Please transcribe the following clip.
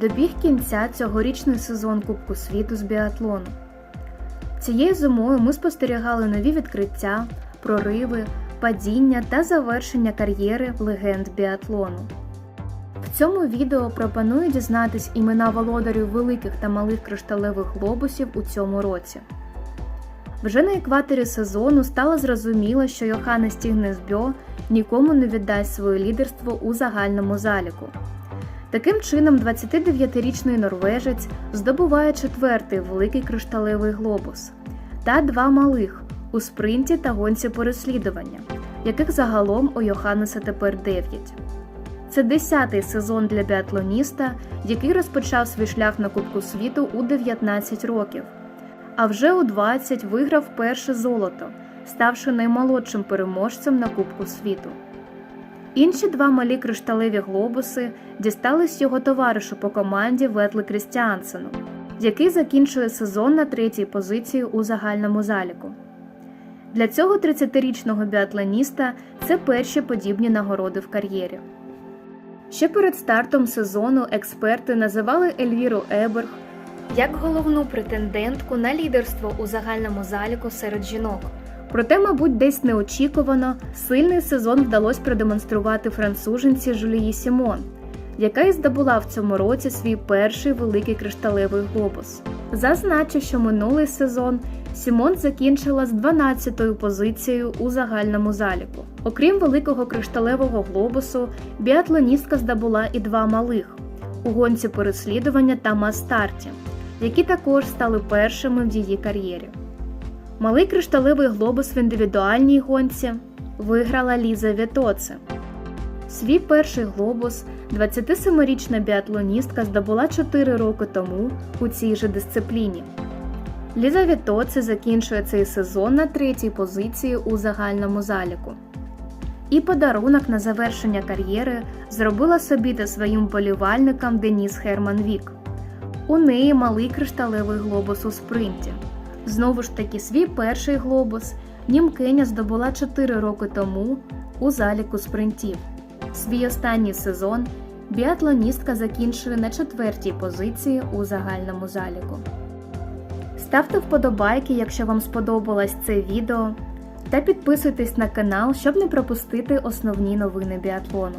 Добіг кінця цьогорічний сезон Кубку світу з біатлону. Цією зимою ми спостерігали нові відкриття, прориви, падіння та завершення кар'єри легенд біатлону. В цьому відео пропоную дізнатись імена володарів великих та малих кришталевих глобусів у цьому році. Вже на екваторі сезону стало зрозуміло, що Йоханнес Тігнесбьо нікому не віддасть своє лідерство у загальному заліку. Таким чином, 29-річний норвежець здобуває четвертий великий кришталевий глобус та два малих у спринті та гонці переслідування, яких загалом у Йоханнеса тепер 9. Це 10-й сезон для біатлоніста, який розпочав свій шлях на Кубку світу у 19 років. А вже у 20 виграв перше золото, ставши наймолодшим переможцем на Кубку світу. Інші два малі кришталеві глобуси дістались його товаришу по команді Ветли Крістіансену, який закінчує сезон на третій позиції у загальному заліку. Для цього 30-річного біатлоніста це перші подібні нагороди в кар'єрі. Ще перед стартом сезону експерти називали Ельвіру Еберг як головну претендентку на лідерство у загальному заліку серед жінок. Проте, мабуть, десь неочікувано сильний сезон вдалося продемонструвати француженці Жулії Сімон, яка і здобула в цьому році свій перший великий кришталевий глобус. Зазначу, що минулий сезон Сімон закінчила з 12-ю позицією у загальному заліку. Окрім великого кришталевого глобусу, біатлоністка здобула і два малих у гонці переслідування та мас-старті, які також стали першими в її кар'єрі. Малий кришталевий глобус в індивідуальній гонці виграла Ліза Вітоце. Свій перший глобус 27-річна біатлоністка здобула 4 роки тому у цій же дисципліні. Ліза Вітоце закінчує цей сезон на третій позиції у загальному заліку. І подарунок на завершення кар'єри зробила собі та своїм вболівальникам Деніс Херман Вік. У неї малий кришталевий глобус у спринті. Знову ж таки, свій перший глобус Німкеня здобула 4 роки тому у заліку спринтів. Свій останній сезон біатлоністка закінчує на четвертій позиції у загальному заліку. Ставте вподобайки, якщо вам сподобалось це відео, та підписуйтесь на канал, щоб не пропустити основні новини біатлону.